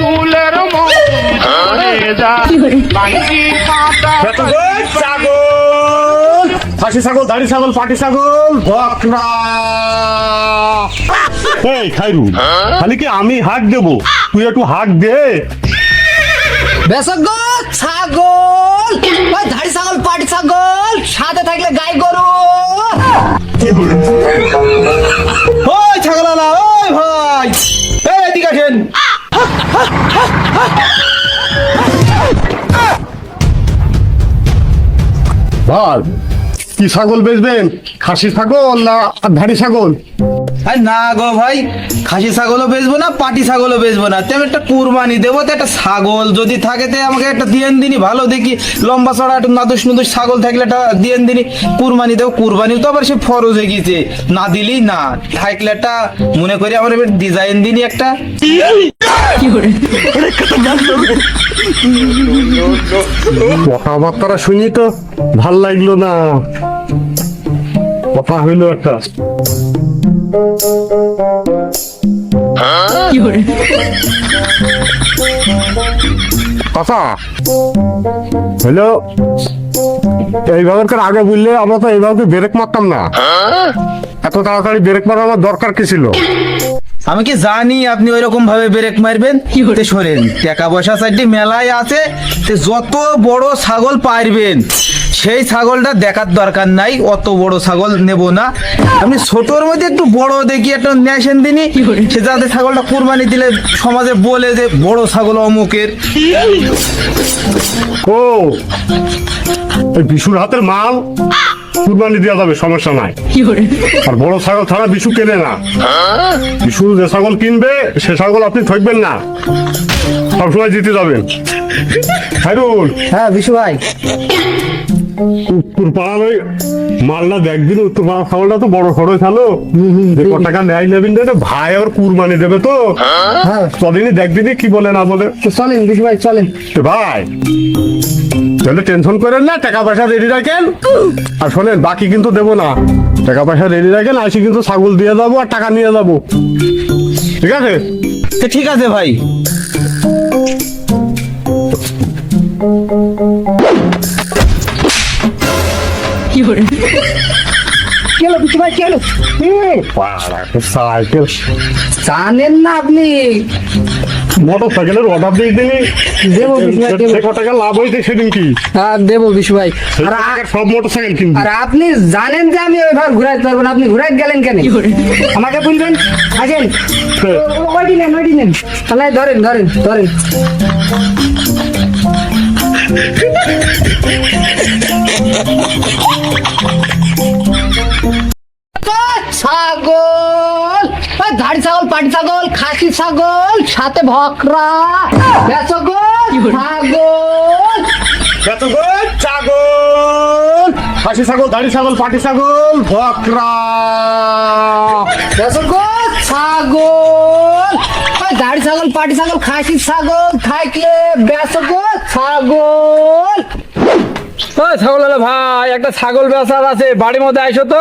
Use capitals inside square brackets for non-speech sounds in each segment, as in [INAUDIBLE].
ফুলের যা। বাঙ্গি পাতা ছাগল। খাসি ছাগল দাড়ি ছাগল পাটি ছাগল বকরা এই খাইরু খালি কি আমি হাক দেব? তুই একটু হাক দে। বেসক ছাগল। ওই ধাড়ি ছাগল পাটি ছাগল সাথে থাকলে গাই গরু। ভাই কি ছাগল বেচবেন? খাসি ছাগল না ধাড়ি ছাগল? না গো ভাই, খাসি ছাগলও বেচবো না, পাটি ছাগলও বেচবো না। তেমন একটা কুরবানি দেবো, তো একটা ছাগল যদি থাকে, তো আমাকে একটা দিয়েন দিনই ভালো দেখি। লম্বা চড়া, একটু নাদুস নুদুস ছাগল থাকলে একটা দিয়েন দিনই কুরবানি দেবো। কুরবানি তো আবার সে ফরজ হয়ে গেছে। না দিলেই না, থাকলে একটা মনে করি আমার ডিজাইন দিনই একটা। কথাবার্তা শুনি তো, ভালো লাগল না। কথা হইল একটা। কথা? হ্যালো এইভাবে আগে বুঝলে আমরা তো এইভাবে ব্রেক মারতাম না। এত তাড়াতাড়ি ব্রেক মারা আমার দরকার কি ছিল? আমি কি জানি আপনি ওই রকম ভাবে ব্রেক মারবেন? তে সরেন টাকা পয়সা সাইডে মেলায় আছে তে যত বড় ছাগল পারবেন সেই ছাগলটা দেখার দরকার নাই অত বড় ছাগল নেব না। আপনি ছোটর মধ্যে একটু বড় দেখি একটা ন্যাশন দিনই সে যাতে ছাগলটা কুরবানি দিলে সমাজে বলে যে বড় ছাগল অমুকের। ও বিশুর হাতের মাল? কুরবানি দেওয়া যাবে সমস্যা নাই। আর বড় ছাগল ছাড়া বিশু কেনে না। বিশু যে ছাগল কিনবে সে ছাগল আপনি থাকবেন না। সবসময় জিতে যাবেন। খাইরুল হ্যাঁ বিশু ভাই। উত্তর পাড়ার ওই মালটা দেখবিন উত্তর পাড়ার ছাগলটা তো বড় সড়ো ছালো যে ক টাকা নেয় নেবেন ভাই আর কুরবানি দেবে তো। হ্যাঁ। তদিনই দেখবিনি কি বলে না বলে? চলেন বিশু ভাই চলেন। ভাই তাহলে টেনশন করেন না টাকা পয়সা রেডি রাখেন। আর শোনেন বাকি কিন্তু দেবো না। টাকা পয়সা রেডি রাখেন আসি কিন্তু ছাগল দিয়ে যাব আর টাকা নিয়ে যাব। ঠিক আছে? তো ঠিক আছে ভাই। কি হলো বিশু ভাই কি হলো? সাইকেল জানেন না আপনি? মোটর সাইকেলের অর্ডার দিয়ে দিলি। দেবো বিশু ভাই দেবো। সে ক টাকা লাভ হয়েছে সেদিন কি? হ্যাঁ দেবো বিশু ভাই। আর সব মোটর সাইকেল কিনবি। আর আপনি জানেন যে আমি ওইভাবে ঘুরাইতে পারব না আপনি ঘুরাই গেলেন কেন? আমাকে বলবেন? আসেন। ওইটি নেন ওইটি নেন। তাহলে ধরেন ধরেন ধরেন। ছাগল ওই ধাড়ি ছাগল পাটি ছাগল খাসি ছাগল সাথে ভকরা বেসগল ছাগল। ছাগল। খাসি ছাগল দাড়ি ছাগল পাটি ছাগল বকরা বেসগল ছাগল। ওই ধাড়ি ছাগল পাটি ছাগল খাসি ছাগল থাকলে বেসগল ছাগল। ওই ছাগল ভাই একটা ছাগল বেচার আছে বাড়ির মধ্যে আইসো তো।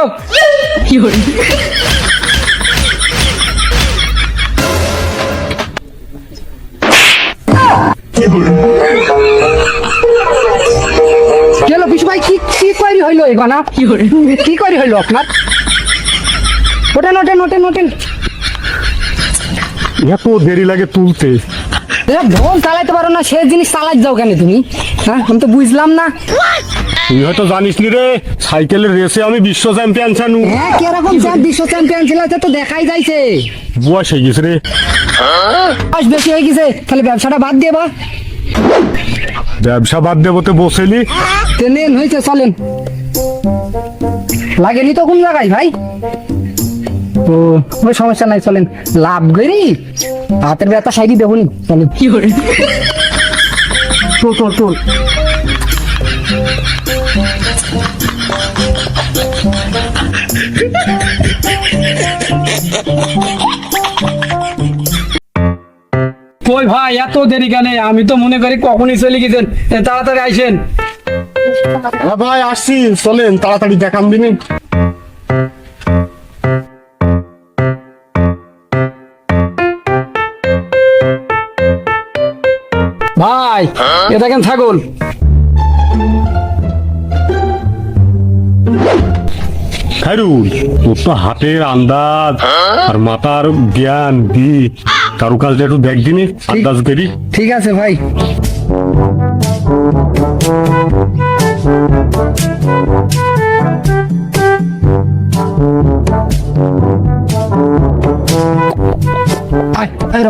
চলো বিশু ভাই কি কি করি হইল এগোনা কি কি করি হইল আপনার? ওঠেন ওঠেন ওঠেন ওঠেন। এত দেরি লাগে তুলতে। ভ্রমণ চালাইতে পারো না সেই জিনিস চালাই যাও কেন তুমি? হ্যাঁ আমি তো বুঝলাম না। তুই হয়তো জানিস নি রে সাইকেলের রেসে আমি বিশ্ব চ্যাম্পিয়ন ছানু। হ্যাঁ কীরকম বিশ্ব চ্যাম্পিয়ন ছিল তো দেখাই যাইছে। বয়স হয়ে গেছে রে। বয়স বেশি হয়ে গেছে তাহলে ব্যবসাটা বাদ দিয়ে বা। ব্যবসা বাদ দেবো তো বসেলি নেন হয়েছে চলেন। লাগেনি তো কোন জায়গায় ভাই? ও ওই সমস্যা নাই চলেন। লাভ করি? হাতের ব্যথা সাইডি দেখুন চলেন। কি করে? চল চল চল। কই ভাই এত দেরি কেন? আমি তো মনে করি কখনই চলে গেছেন। তাড়াতাড়ি আইসেন। হ্যাঁ ভাই আসছি। চলেন তাড়াতাড়ি দেখান দিন। ভাই এ দেখেন ছাগল। খাইরুল তোর তো হাতের আন্দাজ আর মাথার জ্ঞান দি। একটু দেখ দিনি আন্দাজ করি। ঠিক আছে ভাই। আয়, আয়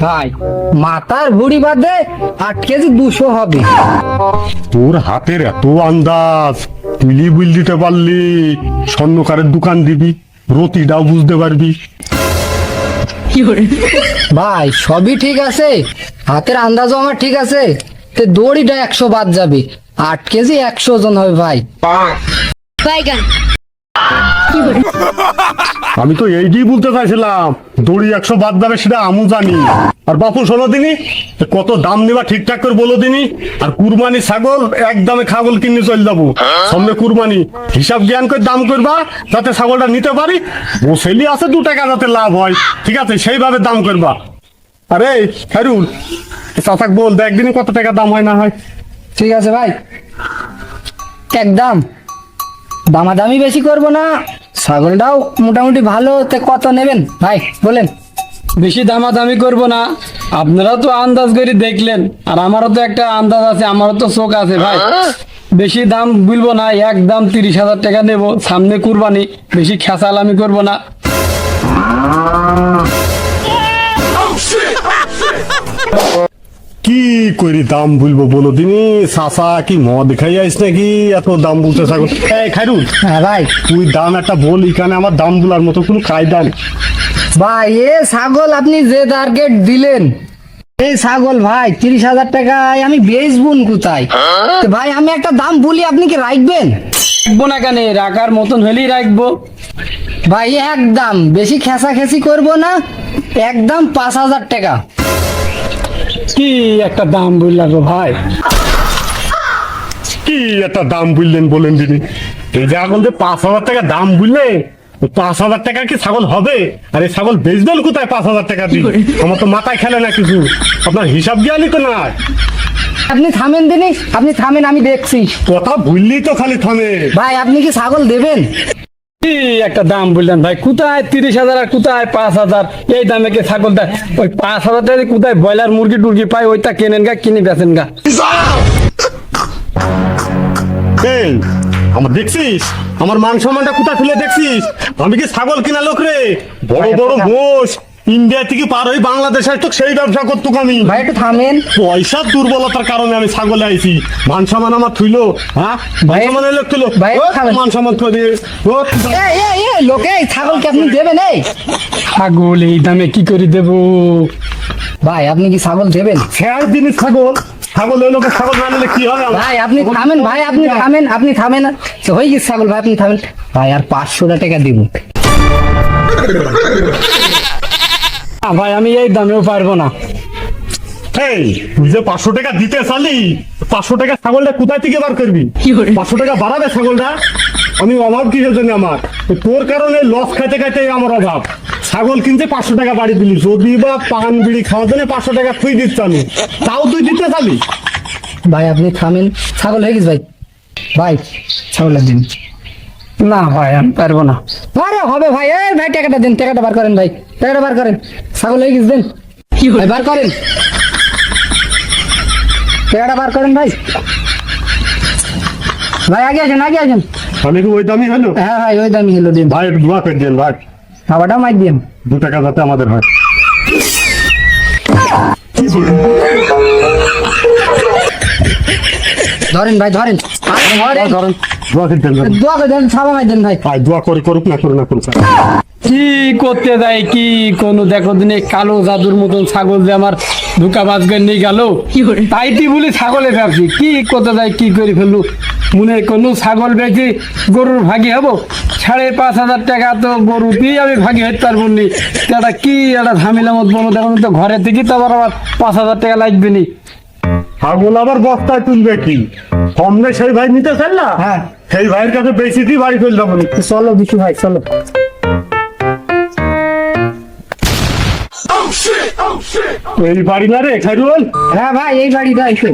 ভাই মাথার ভুড়ি বাদে আট কেজি দুশো হবে। তোর হাতের এত আন্দাজ তুলি বুল দিতে পারলি স্বর্ণকারের দোকান দিবি রতিটাও বুঝতে পারবি। ভাই সবই ঠিক আছে হাতের আন্দাজও আমার ঠিক আছে তে দড়িটা একশো বাদ যাবে আট কেজি একশো জন হবে ভাই। বাইগান [LAUGHS] আমি তো এইটাই বলতে চাইছিলাম, দড়ি একশো বাদ যাবে সেটা আমু জানি। আর বাপু, শোনো দিনি, কত দাম নিবা ঠিকঠাক করে বলো দিনি। আর কুরবানি ছাগল, এক দামে ছাগল কিনে চলে যাব। সামনে কুরবানি। হিসাব জ্ঞান করে দাম করবা, যাতে ছাগলটা নিতে পারি। বসেলি আছে, দু টাকা যাতে লাভ হয়। ঠিক আছে, সেইভাবে দাম করবা। আরে, খাইরুল চাচাক বল, দেখ দিনই কত টাকা দাম হয় না হয়। ঠিক আছে ভাই। একদম দামাদামি বেশি করব না। ছাগলটাও মোটামুটি ভালো তে কত নেবেন? ভাই বলেন। বেশি দামাদামি করব না। আপনারাও তো আন্দাজ করে দেখলেন আর আমারও তো একটা আন্দাজ আছে আমারও তো চোখ আছে ভাই। বেশি দাম বলব না এক দাম তিরিশ হাজার টাকা নেব সামনে কুরবানি বেশি খেসাল আমি করব না। কি করি দাম বলব বলো দিনি? চাচা কি মদ খাই আইস নাকি? এত দাম বলতে ছাগল এই খাইরুল। হ্যাঁ ভাই। তুই দাম একটা বল এখানে আমার দাম বলার মতো কোনো কায়দা নেই। ভাই এ ছাগল আপনি যে টার্গেট দিলেন। এই ছাগল ভাই তিরিশ হাজার টাকায় আমি বেচবুন কোথায়? তো ভাই আমি একটা দাম বলি আপনি কি রাখবেন? রাখব না কেন? রাখার মতন হলেই রাখব। ভাই একদম বেশি খেসা খেসি করব না একদম পাঁচ হাজার টাকা। কি একটা দাম বললা গো ভাই? কি একটা দাম বললেন বলেন দিনি এই যে এখন যে পাঁচ হাজার টাকা দাম বুঝলে পাঁচ হাজার টাকা কি ছাগল হবে? আর ছাগল বেচবেন কোথায় পাঁচ হাজার টাকা দিয়ে আমার তো মাথায় খেলে না কিছু। আপনার হিসাব জ্ঞানই তো না আপনি থামেন দিনি আপনি থামেন আমি দেখছি। কথা ভুললি তো খালি থামে। ভাই আপনি কি ছাগল দেবেন? একটা দাম বললেন ভাই? কোথায় তিরিশ হাজার আর কোথায় পাঁচ হাজার? এই দামে কে ছাগল দেয়? ওই পাঁচ হাজার টাকা কোথায় ব্রয়লার মুরগি টুরগি পাই ওইটা কেনেন গা কিনে বেচেন গা? এই আমার দেখছিস? আমার মাংস সম্মানটা কোথায় ফেলে দেখছিস? আমি কি ছাগল কিনা লোক রে? বড় বড় মোষ ইন্ডিয়া থেকে পার হয়ে বাংলাদেশে তো সেই ব্যবসা করতুক আমি। ভাই একটু থামেন। পয়সার দুর্বলতার কারণে আমি ছাগলে আইছি। মান সম্মান আমার থুইলো হ্যাঁ? ভাই- সম্মান এলো তুলো ভাই। মান সম্মান থুই দিয়ে ও, এই এই এই লোকে এই ছাগলকে আপনি দেবেন এই? ছাগল এই দামে কি করে দেবো? ভাই আপনি কি ছাগল দেবেন? শেয়ার জিনিস ছাগল। ছাগল লোকের ছাগল না নিলে কি হবে ভাই আপনি থামেন ভাই আপনি থামেন আপনি থামেন। তো হয়ে গেছে ছাগল ভাই আপনি থামেন। ভাই আর পাঁচশো টাকা দিব। ভাই আমি এই দামেও পারব না। এই তুই যে পাঁচশো টাকা দিতে চালি পাঁচশো টাকা ছাগলটা কোথায় থেকে বার করবি? পাঁচশো টাকা বাড়াবে ছাগলটা? আমি অভাব কিসের জন্য আমার? তোর কারণে লস খাইতে খাইতে আমার অভাব। ছাগল কিনতে পাঁচশো টাকা বাড়ি দিলি যদি বা পান বিড়ি খাওয়ার জন্য পাঁচশো টাকা তুই দিতে চালি তাও তুই দিতে চালি? ভাই আপনি থামেন। ছাগল হয়ে গেছে ভাই। ভাই ছাগলের দিন। না ভাই আমি পারব না। আরে হবে ভাই। এই ভাই টাকাটা দেন টাকাটা বার করেন ভাই। টাকাটা বার করেন। ছাগল হয়ে গেছে দেন। ভাই বার করেন। টাকাটা বার করেন ভাই। ভাই আগে আসেন আগে আসেন। আমি কি ওই দামই হলো? হ্যাঁ ভাই ওই দামি হলো দিন। ভাই একটু দোয়া করে দিন ভাই। খাবারটা মাই দিন দু টাকা যাতে আমাদের হয়। ধরেন ভাই ধরেন। ধরেন। দোয়া করে দেন ভাই। দোয়া করে দেন ছাবা মাই দেন ভাই। ভাই দোয়া করে করুক না করুক না করুক কি করতে দেয় কি কোন দেখো দিনে কালো জাদুর মতন ছাগল যে আমার ধোকা নিয়ে গেল। তাইটি বলি ছাগলে ভাবছি কি করতে দেয় কি করে ফেললু? মনে কোনো ছাগল বেচে গরুর ভাগি হব? সাড়ে পাঁচ হাজার টাকা তো গরুতেই আমি ভাগি হতে পারব নি। কি একটা ঝামেলা মত বলো দেখুন তো ঘরে থেকে তো আবার আবার পাঁচ হাজার টাকা লাগবে নি। ছাগল আবার বস্তায় তুলবে কি? কমলে সেই ভাই নিতে চান না? হ্যাঁ। সেই ভাইয়ের কাছে বেশি দিয়ে বাড়ি চলে যাব চলো বিশু ভাই চলো। এই বাড়ি না রে খাইরুল? হ্যাঁ ভাই এই বাড়িটা এসে।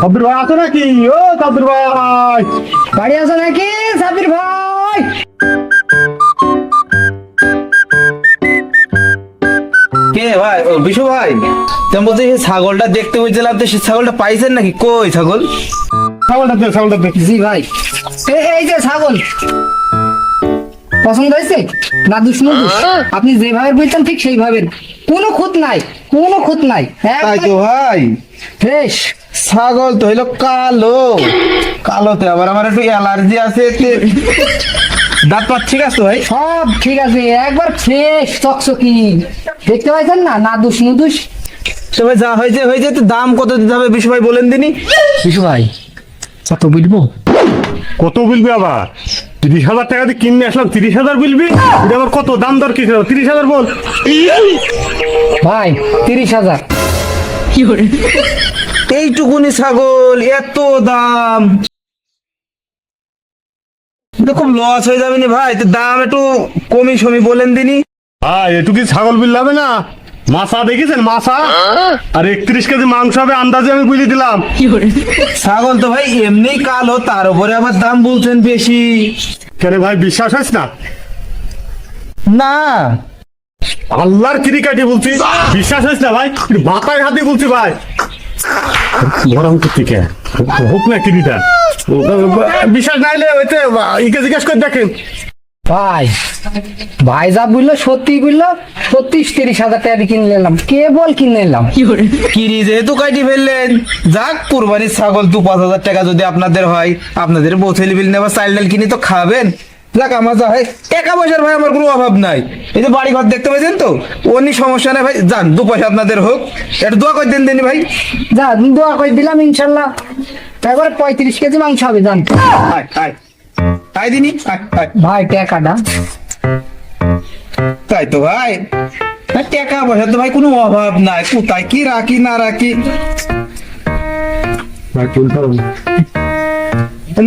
সাব্বির ভাই আছে নাকি? ও সাব্বির ভাই। বাড়ি আছে নাকি সাবির ভাই? ভাই ও বিশু ভাই তেমন বলছি সেই ছাগলটা দেখতে হয়েছিলাম তো সেই ছাগলটা পাইছেন নাকি? কই ছাগল? ছাগলটা দে ছাগলটা দে। জি ভাই। এই যে ছাগল। পছন্দ হয়েছে? না দুষ? আপনি যেভাবে বলছেন ঠিক সেইভাবে। কোনো খুঁত নাই কোনো খুঁত নাই। তাই তো ভাই। ফ্রেশ। ছাগল তো হইল কালো। কালোতে আবার আমার একটু অ্যালার্জি আছে দাঁত পাত ঠিক আছে ভাই? সব ঠিক আছে একবার ফ্রেশ চকচকি। দেখতে পাইছেন না? না দুষ নুদুস তো ভাই যা হয়েছে হয়েছে তো দাম কত দিতে হবে? বিশু ভাই বলেন দিনি। বিশু ভাই কত বলব? কত বলবি আবার? তিরিশ হাজার টাকা দিয়ে কিনে আসলাম তিরিশ হাজার বলবি? এটা আবার কত? দাম দর কি তিরিশ হাজার বল। ভাই তিরিশ হাজার। কি করে? এইটুকুনি ছাগল এত দাম। খুব লস হয়ে যাবে নি ভাই তো দাম একটু কমি সমি বলেন দিনি। ভাই এটু কি ছাগল বিল হবে না? মাছা দেখেছেন মাছা? আর একত্রিশ কেজি মাংস হবে আন্দাজে আমি বুঝে দিলাম। ছাগল তো ভাই এমনি কালো তার উপরে আবার দাম বলছেন বেশি। কেন ভাই বিশ্বাস হয়েছে না? না। আল্লাহর ক্রিকেটে বলছি বিশ্বাস হয়েছে না ভাই? মাথায় হাতে বলছি ভাই। গরম করতে কে হোক না কিরিটা। [LAUGHS] বিশ্বাস নাইলে হইতে ইকে জিজ্ঞেস করে দেখেন। ভাই ভাই যা বলল সত্যি বলল সত্যি তিরিশ হাজার টাকা কিনে নিলাম। কে বল কিনে নিলাম। কিরি? যেহেতু কাটি ফেললেন যাক কুরবানির ছাগল দু পাঁচ হাজার টাকা যদি আপনাদের হয় আপনাদের বোথেলি বিল নেবার চাইল ডাল কিনে তো খাবেন। যাক আমার যা হয় টাকা পয়সার ভাই আমার কোনো অভাব নাই। এই যে বাড়ি ঘর দেখতে পাচ্ছেন তো অন্য সমস্যা নাই ভাই। যান দু পয়সা আপনাদের হোক। একটু দোয়া করে দেন দেনি ভাই। যা দোয়া করে দিলাম ইনশাল্লাহ। তারপরে পঁয়ত্রিশ কেজি মাংস হবে জান আয় আয়। আয় দিনি? আয় আয়। ভাই টাকাটা তাই তো ভাই। ভাই, টাকা পয়সা তো ভাই কোনো অভাব নাই। কোথায়? কি রাখি না রাখি?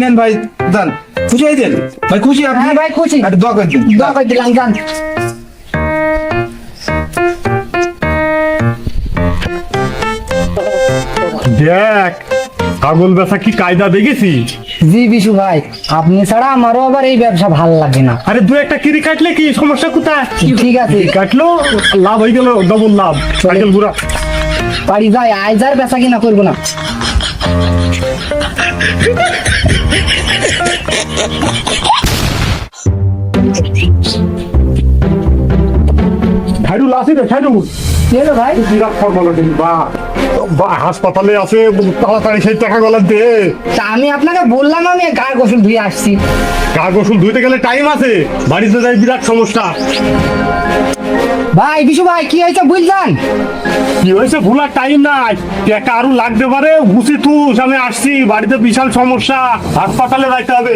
নেন ভাই যান। খুশি হয়েছেন ভাই খুশি আপনি? হ্যাঁ ভাই খুশি। একটু দোয়া করে দিন। দোয়া করে দিলাম জান দেখ ছাগল বেচা কি কায়দা দেখেছি জি বিশু ভাই আপনি ছাড়া আমারও আবার এই ব্যবসা ভালো লাগে না। আরে দু একটা কিরি কাটলে কি? সমস্যা কোথায়? ঠিক আছে। কাটলো লাভ হয়ে গেল ডবল লাভ। সাইকেল ঘুরা বাড়ি। যাই আজ আর বেচা কিনা করব না। ছাইরুল আসি রে হলো ভাই বিরাট ফর্মালিটি বা বা হাসপাতালে আছে তাড়াতাড়ি সেই টাকা গলা দে। তা আমি আপনাকে বললাম আমি গায়ে গোসল ধুয়ে আসছি। কাগ ওষুধ ধুইতে গেলে টাইম আছে। বাড়িতে যাই বিরাট সমস্যা। ভাই বিশু ভাই কি হয়েছে বুঝলেন? কি হয়েছে ভুলার টাইম নাই। টাকা আরও লাগতে পারে বুঝি তুই আমি আসছি বাড়িতে বিশাল সমস্যা। হাসপাতালে যাইতে হবে।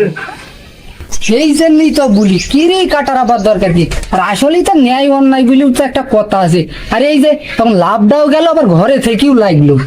সেই জন্যই তো বলি কিরে কাটার আবার দরকার কি? আর আসলেই তো ন্যায় অন্যায় বলেও তো একটা কথা আছে। আর এই যে, তখন লাভটাও গেল, আবার ঘরে থেকেও লাগল।